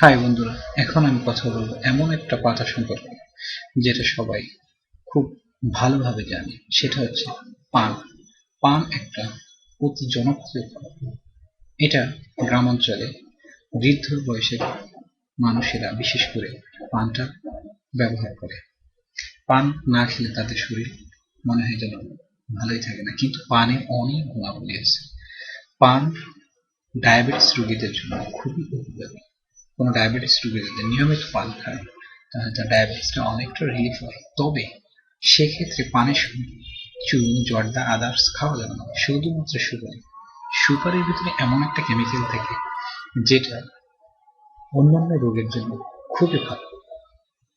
High বন্ধুরা, এখন আমি কথা বলব এমন একটা পাতা সম্পর্কে, যেটা সবাই খুব ভালোভাবে জানে। সেটা হচ্ছে পান। পান একটা অতি জনপ্রিয় খাবার এটা গ্রামাঞ্চলে বৃদ্ধ বয়সের মানুষেরা বিশেষ করে পানটা ব্যবহার করে। পান না খেলে তাদের শরীর মনে হয় যেন ভালোই থাকে না। কিন্তু পানে অনেক গুণাবলী আছে। পান ডায়াবেটিস রোগীদের জন্য খুবই উপকারী। কোনো ডায়াবেটিস রোগী যদি নিয়মিত পান খায়, তাহলে তার ডায়াবেটিসটা অনেকটা রিলিফ হয়। তবে সেক্ষেত্রে পানের সঙ্গে চুন জর্দা আদার্স খাওয়া যাবে না। শুধুমাত্র সুপারি সুপারির ভিতরে এমন একটা কেমিক্যাল থাকে, যেটা অন্যান্য রোগের জন্য খুবই ভালো।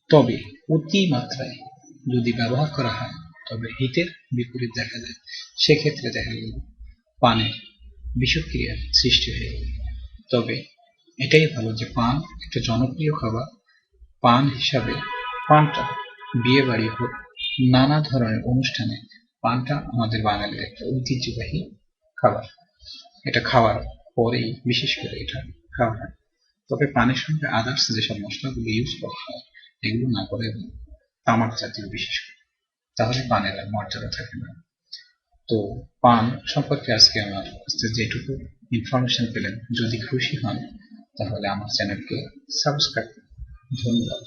তবে অতি মাত্রায় যদি ব্যবহার করা হয়, তবে হিতের বিপরীত দেখা যায়। সেক্ষেত্রে দেখা গেল পানের বিষক্রিয়া সৃষ্টি হয়ে তবে এটাই ভালো যে পান একটা জনপ্রিয় খাবার, পান হিসাবে পানটা বিয়ে বাড়ি হোক, নানা ধরনের অনুষ্ঠানে পানটা আমাদের বাঙালির একটা ঐতিহ্যবাহী খাবার। এটা খাওয়ার পরেই বিশেষ করে এটা খাওয়া হয়। তবে পানের সঙ্গে আদার্স যেসব মশলাগুলো ইউজ করা হয়, এগুলো না করে এবং তামাক জাতীয় বিশেষ করে। তাহলে পানের আর মর্যাদা থাকে না। তো পান সম্পর্কে আজকে আমার যেটুকু ইনফরমেশন পেলেন, যদি খুশি হন তাহলে আমার চ্যানেলকে সাবস্ক্রাইব ধন্যবাদ